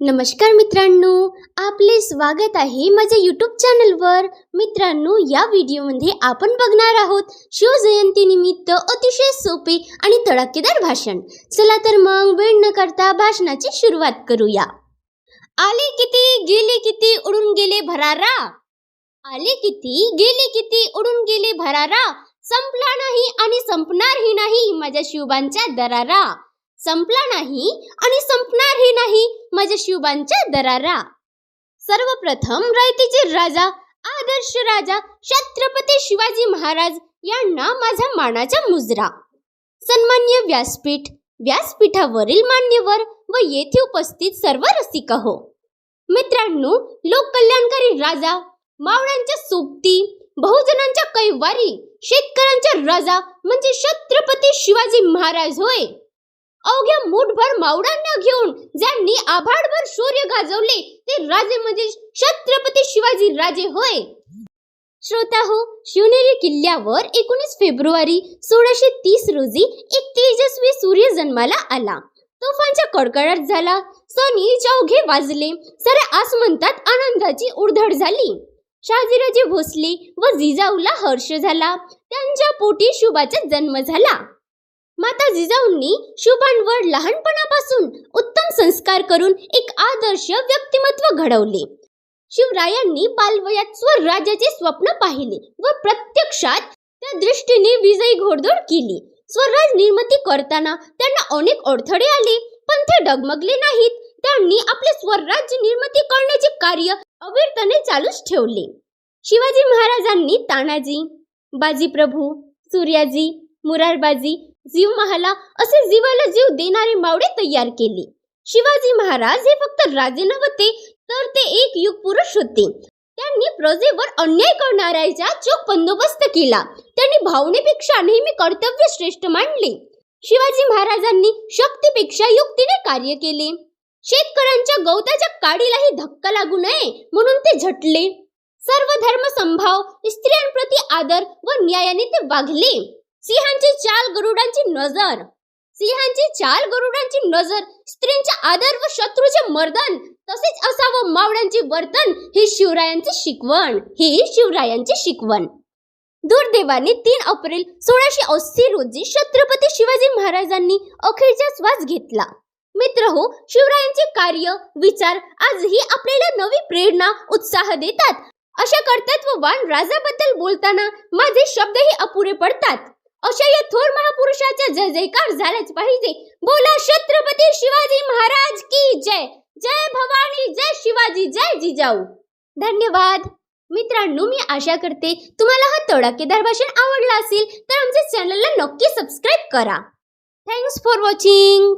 नमस्कार मित्रांनो आपले स्वागत आहे माझ्या यूट्यूब चॅनलवर मित्रांनो या व्हिडिओमध्ये आपण बघणार आहोत शिवजयंतीनिमित्त अतिशय सोपे आणि तडाखेदार भाषण. चला तर मग वेळ न करता भाषणाची सुरुवात करूया. आले किती गेले किती उडून गेले भरारा? आले किती गेले किती उडून गेले भरारा? संपला नाही आणि संपणारही नाही माझ्या शिवबांच्या दरारा. संपला नाही आणि संपणारही नाही माझ्या शिवबांच्या दरारा. सर्वप्रथम रायतीचे राजा आदर्श राजा छत्रपती शिवाजी महाराज यांना माझा मानाचा मुजरा. सन्मान्य व्यासपीठ व्यासपीठावरील मान्यवर व येथे उपस्थित सर्व रसिक हो. मित्रांनो लोककल्याणकारी राजा मावळ्यांच्या सोबती बहुजनांच्या कैवारी शेतकऱ्यांचा राजा म्हणजे छत्रपती शिवाजी महाराज होय. अवघ्या मुठभर मावळांना घेऊन ज्यांनी आभाडभर शौर्य गाजवले ते राजे म्हणजे छत्रपती शिवाजी राजे होय. श्रोता हो शिवनेरी किल्ल्यावर एकोणीस फेब्रुवारी सोळाशे तीस रोजी एक तेजस्वी सूर्य जन्माला आला. तोफांचा कडकडाट झाला. सनी चौघे वाजले. सारे आसमंतात आनंदाची उडधड झाली. शहाजीराजे भोसले व जिजाऊला हर्ष झाला. त्यांच्या पोटी शुभाचा जन्म झाला. माता जिजाऊंनी शुभांवर लहानपणापासून उत्तम संस्कार करून एक आदर्श व्यक्तिमत्व घडवले. शिवरायांनी बालवयात स्वराज्याचे स्वप्न पाहिले व प्रत्यक्षात त्या दृष्टीने विजयी घोडदौड केली. स्वराज निर्मिती करताना त्यांना अनेक अडथळे आले पण ते डगमगले नाहीत. त्यांनी आपले स्वराज्य निर्मिती करण्याचे कार्य अविरतने चालूच ठेवले. शिवाजी महाराजांनी तानाजी बाजीप्रभू सूर्याजी मुरारबाजी जीव महाला असे जीवाला जीव देणारे मावळे तयार केले. शिवाजी महाराज हे फक्त राजे नव्हते तर ते एक युग पुरुष होते. त्यांनी प्रजेवर अन्याय करणाऱ्याचा चोख बंदोबस्त केला. त्यांनी भावनेपेक्षा नेहमी कर्तव्य श्रेष्ठ मानले. शिवाजी महाराजांनी शक्तीपेक्षा युक्तीने कार्य केले. शेतकऱ्यांच्या गवताच्या काडीलाही धक्का लागू नये म्हणून ते झटले. सर्व धर्म संभाव स्त्रियांप्रती आदर व न्यायाने ते वागले. सिंहांची चाल गरुडांची नजर. सिंहांची चाल गरुडांची नजर स्त्रींचा आदर व शत्रूचे मर्दन तसेच असावं मावळ्यांचे वर्तन हे शिवरायांचे शिकवण हे शिवरायांची शिकवण. दुर्दैवाने तीन एप्रिल सोळाशे अस्सी रोजी छत्रपती शिवाजी महाराजांनी अखेरचा श्वास घेतला. मित्र हो शिवरायांचे कार्य विचार आजही आपल्याला नवी प्रेरणा उत्साह देतात. अशा कर्तृत्ववान राजाबद्दल बोलताना माझे शब्दही अपुरे पडतात. अशा या थोर महापुरुषाचा जय जयकार झालाच पाहिजे. बोला छत्रपती शिवाजी महाराज की जय. जय भवानी जय शिवाजी जय जिजाऊ. धन्यवाद. मित्रांनो मी आशा करते तुम्हाला हा तडाखेदार भाषण आवडला असेल तर आमच्या चॅनलला नक्की सबस्क्राईब करा. Thanks for watching